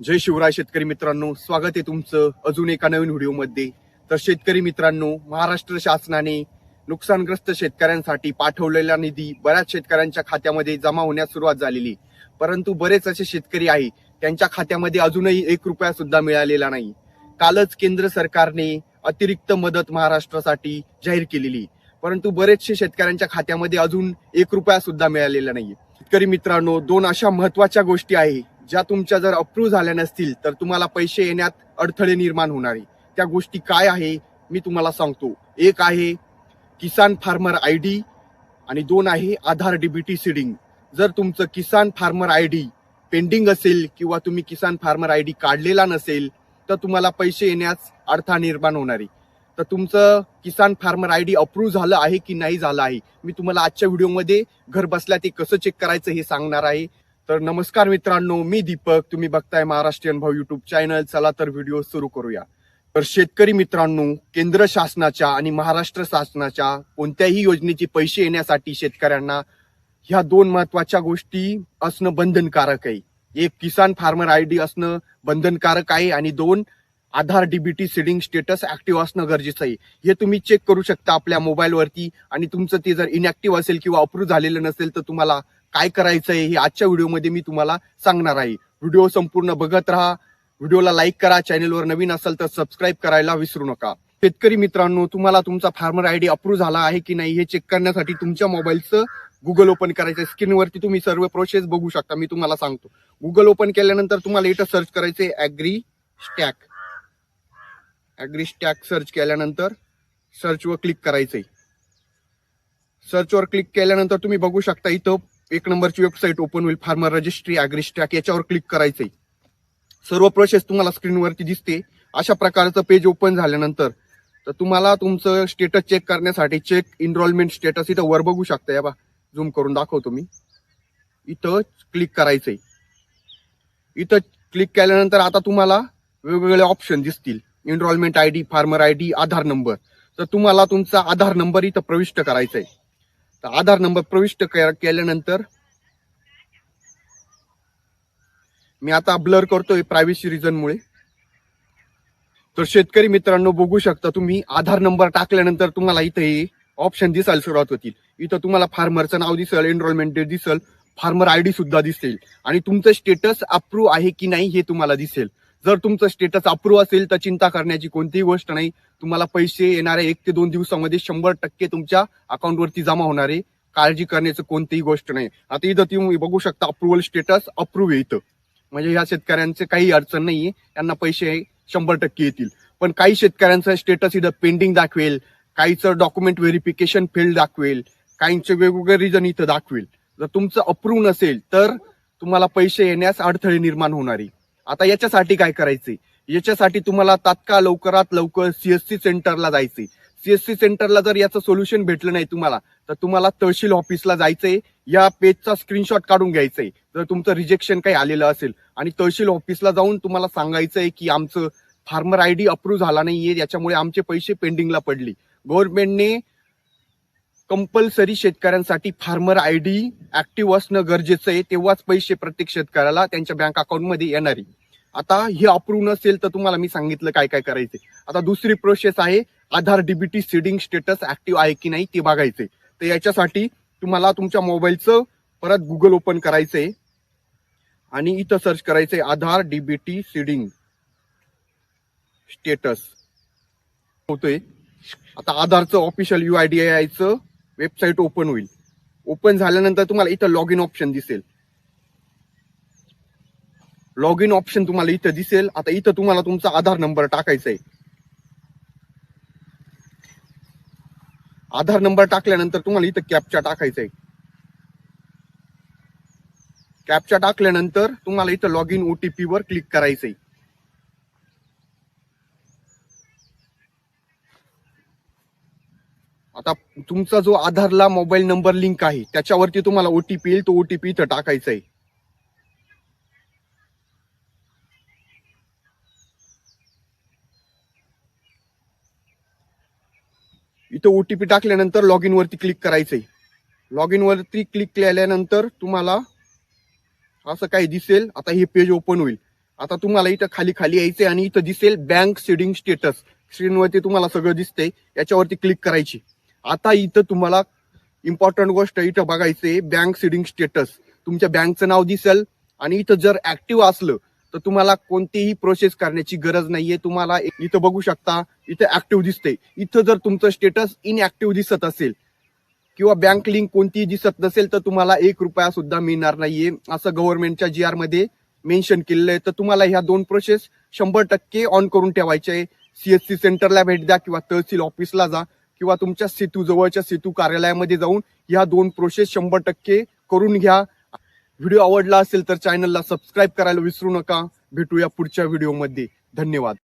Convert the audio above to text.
जय शिवराय शेतकरी मित्रांनो स्वागत आहे तुमचं अजून एका नवीन व्हिडिओमध्ये. तर शेतकरी मित्रांनो महाराष्ट्र शासनाने नुकसानग्रस्त शेतकऱ्यांसाठी पाठवलेला निधी बऱ्याच शेतकऱ्यांच्या खात्यामध्ये जमा होण्यास सुरुवात झालेली परंतु बरेच असे शेतकरी आहे त्यांच्या खात्यामध्ये अजूनही एक रुपया सुद्धा मिळालेला नाही. कालच केंद्र सरकारने अतिरिक्त मदत महाराष्ट्रासाठी जाहीर केलेली परंतु बरेचसे शेतकऱ्यांच्या खात्यामध्ये अजून एक रुपया सुद्धा मिळालेला नाही शेतकरी मित्रांनो दोन अशा महत्त्वाच्या गोष्टी आहे. ज्या तुमच्या जर अप्रूव्ह झाल्या नसतील तर तुम्हाला पैसे येण्यात अडथळे निर्माण होणार. आहे त्या गोष्टी काय आहे मी तुम्हाला सांगतो. एक आहे किसान फार्मर आय डी आणि दोन आहे आधार डीबीटी सीडिंग जर तुमचं किसान फार्मर आय डी पेंडिंग असेल किंवा तुम्ही किसान फार्मर आय डी काढलेला नसेल तर तुम्हाला पैसे येण्यास अडथळा निर्माण होणार आहे. तर तुमचं किसान फार्मर आय डी अप्रूव्ह झालं आहे की नाही झालं आहे मी तुम्हाला आजच्या व्हिडिओमध्ये घर बसल्या ते कसं चेक करायचं हे सांगणार आहे. तर नमस्कार मित्रांनो मी दीपक. तुम्ही बघताय महाराष्ट्रीयन भाऊ युट्यूब चॅनल चला तर व्हिडिओ सुरू करूया. तर शेतकरी मित्रांनो केंद्र शासनाच्या आणि महाराष्ट्र शासनाच्या कोणत्याही योजनेचे पैसे येण्यासाठी शेतकऱ्यांना ह्या दोन महत्त्वाच्या गोष्टी असणं बंधनकारक आहे. एक किसान फार्मर आय डी असणं बंधनकारक आहे आणि दोन Aadhaar DBT seeding status active असणं गरजेचं आहे. हे तुम्ही चेक करू शकता आपल्या मोबाईलवरती आणि तुमचं ते जर इनॅक्टिव्ह असेल किंवा अप्रूव्ह झालेलं नसेल तर तुम्हाला काय करायचं आहे हे आजच्या व्हिडिओमध्ये मी तुम्हाला सांगणार आहे. व्हिडिओ संपूर्ण बघत राहा. व्हिडिओला लाईक करा. चॅनेलवर नवीन असेल तर सबस्क्राईब करायला विसरू नका. शेतकरी मित्रांनो तुम्हाला तुमचा फार्मर आय डी अप्रूव्ह झाला आहे की नाही हे चेक करण्यासाठी तुमच्या मोबाईलचं गुगल ओपन करायचं स्क्रीनवरती तुम्ही सर्व प्रोसेस बघू शकता. मी तुम्हाला सांगतो. गुगल ओपन केल्यानंतर तुम्हाला इथं सर्च करायचं agri stack agri stack search केल्यानंतर सर्चवर क्लिक करायचंय. सर्चवर क्लिक केल्यानंतर तुम्ही बघू शकता इथं एक नंबरची वेबसाईट ओपन होईल. फार्मर रजिस्ट्री अग्रिस्टॅक याच्यावर क्लिक करायचंय. सर्व प्रोसेस तुम्हाला स्क्रीनवरती दिसते. अशा प्रकारचं पेज ओपन झाल्यानंतर तर तुम्हाला तुमचं स्टेटस चेक करण्यासाठी चेक इनरोलमेंट स्टेटस इथं वर बघू शकता. या बा झूम करून दाखवतो मी. इथं क्लिक करायचंय. इथं क्लिक केल्यानंतर आता तुम्हाला वेगवेगळे ऑप्शन दिसतील. Enrolment I D farmer I D Aadhaar number तर तुम्हाला तुमचा आधार नंबर इथं प्रविष्ट करायचा आहे आधार नंबर प्रविष्ट केल्यानंतर मी आता ब्लर करतोय प्रायव्हसी रिझनमुळे तर शेतकरी मित्रांनो बघू शकता तुम्ही आधार नंबर टाकल्यानंतर तुम्हाला इथं हे ऑप्शन दिसायला सुरुवात होतील. इथं तुम्हाला फार्मरचं नाव दिसेल एनरोलमेंट डेट दिसेल फार्मर आय डी सुद्धा दिसेल. आणि तुमचं स्टेटस अप्रूव्ह आहे की नाही हे तुम्हाला दिसेल. जर तुमचं स्टेटस अप्रूव्ह असेल तर चिंता करण्याची कोणतीही गोष्ट नाही. तुम्हाला पैसे येणाऱ्या एक ते दोन दिवसामध्ये शंभर टक्के तुमच्या अकाउंटवरती जमा होणारे काळजी करण्याचं कोणतीही गोष्ट नाही. आता इथं तुम्ही बघू शकता अप्रुव्हल स्टेटस अप्रूव्ह इथं. म्हणजे ह्या शेतकऱ्यांचे काही अडचण नाहीये. त्यांना पैसे शंभर टक्के येतील. पण काही शेतकऱ्यांचं स्टेटस इथं पेंडिंग दाखवेल. काहीचं डॉक्युमेंट व्हेरिफिकेशन फेल दाखवेल. काहींचे वेगवेगळे रिझन इथं दाखवेल. जर तुमचं अप्रूव्ह नसेल तर तुम्हाला पैसे येण्यास अडथळे निर्माण होणार आहे. आता याच्यासाठी काय करायचंय? याच्यासाठी तुम्हाला तात्काळ लवकरात लवकर सीएससी सेंटरला जायचंय. सीएससी सेंटरला जर याचं सोल्युशन भेटलं नाही तुम्हाला तर तुम्हाला तहसील ऑफिसला जायचंय. या पेजचा स्क्रीनशॉट काढून घ्यायचंय. जर तुमचं रिजेक्शन काही आलेलं असेल आणि तहसील ऑफिसला जाऊन तुम्हाला सांगायचंय की आमचं फार्मर आय डी अप्रूव्ह झाला नाहीये याच्यामुळे आमचे पैसे पेंडिंगला पडले. गव्हर्नमेंटने कंपल्सरी शेतकऱ्यांसाठी फार्मर आय डी ऍक्टिव्ह असणं गरजेचं आहे. तेव्हाच पैसे प्रत्येक शेतकऱ्याला त्यांच्या बँक अकाउंटमध्ये येणार आहे. आता हे अप्रूव्ह नसेल तर तुम्हाला मी सांगितलं काय काय करायचंय. आता दुसरी प्रोसेस आहे Aadhaar DBT seeding status active आहे की नाही ते बघायचंय. तर याच्यासाठी तुम्हाला तुमच्या मोबाईलचं परत गुगल ओपन करायचंय. आणि इथं सर्च करायचंय आधार डीबीटी सीडिंग स्टेटस होतोय. आता आधारचं ऑफिशियल यू आय डी आयचं वेबसाईट ओपन होईल. ओपन झाल्यानंतर तुम्हाला इथं लॉग इन ऑप्शन दिसेल. लॉग इन ऑप्शन तुम्हाला इथं दिसेल. आता इथं तुम्हाला तुमचा आधार नंबर टाकायचा आहे. आधार नंबर टाकल्यानंतर तुम्हाला इथं कॅपचा टाकायचा आहे. कॅपचा टाकल्यानंतर तुम्हाला इथं लॉग इन ओटीपी वर क्लिक करायचंय. आता तुमचा जो आधारला मोबाईल नंबर लिंक आहे त्याच्यावरती तुम्हाला ओटीपी येईल तो ओटीपी इथं टाकायचा आहे. इथं ओटीपी टाकल्यानंतर लॉग इन वरती क्लिक करायचंय. लॉग इन वरती क्लिक केल्यानंतर तुम्हाला असं काही दिसेल आता हे पेज ओपन होईल. आता तुम्हाला इथं खाली खाली यायचंय आणि इथं दिसेल बँक सेडिंग स्टेटस स्क्रीनवरती तुम्हाला सगळं दिसतंय याच्यावरती क्लिक करायची. आता इथं तुम्हाला इम्पॉर्टंट गोष्ट इथं बघायचंय बँक सीडिंग स्टेटस तुमच्या बँकचं नाव दिसेल आणि इथं जर ऍक्टिव्ह असलं तर तुम्हाला कोणतीही प्रोसेस करण्याची गरज नाहीये. तुम्हाला इथं बघू शकता इथं ऍक्टिव्ह दिसते इथं जर तुमचं स्टेटस इनऍक्टिव्ह दिसत असेल किंवा बँक लिंक कोणतीही दिसत नसेल तर तुम्हाला एक रुपया सुद्धा मिळणार नाहीये. असं गव्हर्नमेंटच्या जी आरमध्ये मेन्शन केलेलं आहे. तर तुम्हाला ह्या दोन प्रोसेस शंभर टक्के ऑन करून ठेवायचे आहे. सीएससी सेंटरला भेट द्या किंवा तहसील ऑफिसला जा किंवा तुमच्या सेतू जवळच्या सेतू कार्यालयामध्ये जाऊन ह्या दोन प्रोसेस शंभर टक्के करून घ्या. व्हिडिओ आवडला असेल तर चॅनलला सबस्क्राईब करायला विसरू नका. भेटूया पुढच्या व्हिडिओमध्ये धन्यवाद.